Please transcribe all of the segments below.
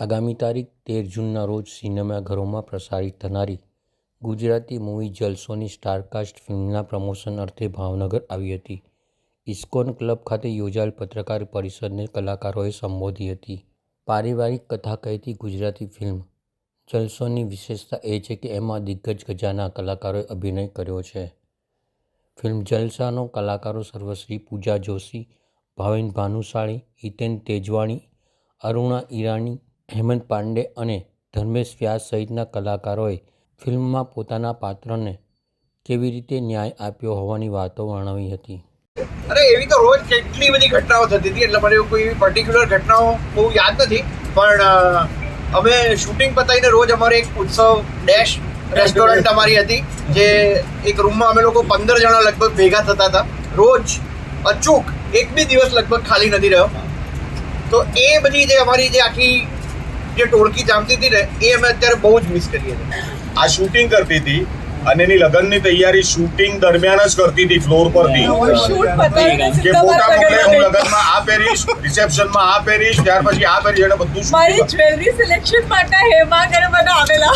આગામી તારીખ તેર જૂનના રોજ સિનેમાઘરોમાં પ્રસારિત થનારી ગુજરાતી મૂવી જલસોની સ્ટારકાસ્ટ ફિલ્મના પ્રમોશન અર્થે ભાવનગર આવી હતી. ઇસ્કોન ક્લબ ખાતે યોજાયેલ પત્રકાર પરિષદને કલાકારોએ સંબોધી હતી. પારિવારિક કથા કહેતી ગુજરાતી ફિલ્મ જલસોની વિશેષતા એ છે કે એમાં દિગ્ગજ ગજાના કલાકારોએ અભિનય કર્યો છે. ફિલ્મ જલસાનો કલાકારો સર્વશ્રી પૂજા જોશી, ભાવિન ભાનુશાળી, હિતેન તેજવાણી, અરુણા ઈરાની હેમંત પાંડે અને ધર્મેશ વ્યાસ સહિતના કલાકારોએ ફિલ્મમાં પોતાના પાત્રને કેવી રીતે ન્યાય આપ્યો હોવાની વાતો વર્ણવી હતી. અરે, એવી તો રોજ કેટલી બધી ઘટનાઓ થતી હતી. એટલે મને કોઈ એવી પર્ટિક્યુલર ઘટનાઓ બહુ યાદ નથી. પણ અમે શૂટિંગ પતાવીને રોજ અમારે એક ઉત્સવ ડેશ રેસ્ટોરન્ટ અમારી હતી, જે એક રૂમમાં અમે લોકો પંદર જણા લગભગ ભેગા થતા હતા. રોજ અચૂક એક બી દિવસ લગભગ ખાલી નથી રહ્યો. તો એ બધી જે અમારી જે આખી જે ટોળકી જામતી હતી ને એ અમે અત્યારે બહુ જ મિસ કરીએ છીએ. આ શૂટિંગ કરતી હતી. અને એની લગ્નની તૈયારી શૂટિંગ દરમિયાન જ કરતી હતી ફ્લોર પરથી. શૂટ કે ફોટા મોકલે હું. લગ્નમાં આ પહેરીશ રિસેપ્શનમાં આ પહેરીશ ત્યાર પછી આ પહેરીશ અને બધું મારી જ્વેલરી સિલેક્શન માટે હેમા ઘરે બધા આવેલા.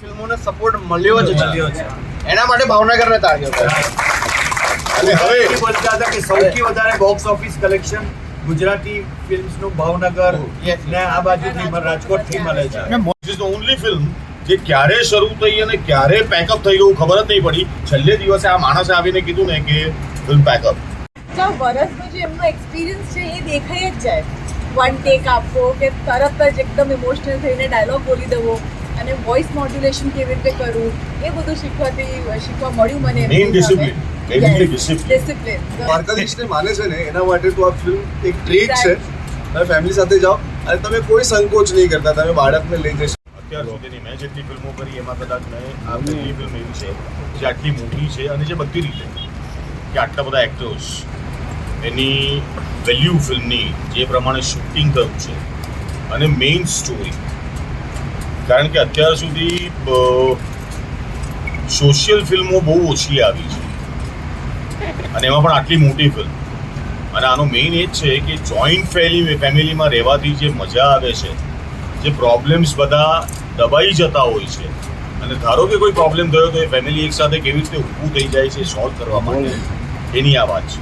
ફિલ્મોને સપોર્ટ મળ્યો જ છે. એના માટે ભાવનગરને તાર્યો છે અને હવે બોલતા હતા કે સૌથી વધારે બોક્સ ઓફિસ કલેક્શન ગુજરાતી ફિલ્મ્સનું ભાવનગર ને આ બાજુથી રાજકોટથી મળે છે. is the જે ક્યારે શરૂ થઈ અને ક્યારે પેકઅપ થઈ ગયું ખબર જ નહીં પડી. છેલ્લે દિવસે આ માણસે આવીને કીધું ને કે ફિલ્મ પેકઅપ તો વરસનો જે એમનો એક્સપિરિયન્સ છે એ દેખાઈ જ જાય. વન ટેક આપવો કે તરત જ એકદમ ઇમોશનલ થઈને ડાયલોગ બોલી દેવો અને વોઇસ મોડ્યુલેશન કેવી રીતે કરવું એ બધું શીખવાથી શીખવા મળ્યું મને દ્વારકાધીશને માને છે ને એના માટે તો આ ફિલ્મ એક ટ્રીટ છે. તમે ફેમિલી સાથે જાઓ અને તમે કોઈ સંકોચ નહીં કરતા તમે બાળકને લઈ જશો. અત્યાર સુધીની મેં જેટલી ફિલ્મો કરી એમાં કદાચ મેં આ પહેલી ફિલ્મ એવી છે જે આટલી મોટી છે અને જે બધી રીતે કે આટલા બધા એક્ટર્સ એની વેલ્યુ ફિલ્મની જે પ્રમાણે શૂટિંગ થયું છે અને મેઇન સ્ટોરી કારણ કે અત્યાર સુધી સોશિયલ ફિલ્મો બહુ ઓછી આવી છે. અને એમાં પણ આટલી મોટી ફિલ્મ અને આનો મેઇન એ જ છે કે જોઈન્ટ ફેમિલી ફેમિલીમાં રહેવાથી જે મજા આવે છે, જે પ્રોબ્લેમ્સ બધા દબાઈ જતા હોય છે, અને ધારો કે કોઈ પ્રોબ્લેમ થયો તો એ ફેમિલી એકસાથે કેવી રીતે ઊભું થઈ જાય છે સોલ્વ કરવા માટે, એની આ વાત છે.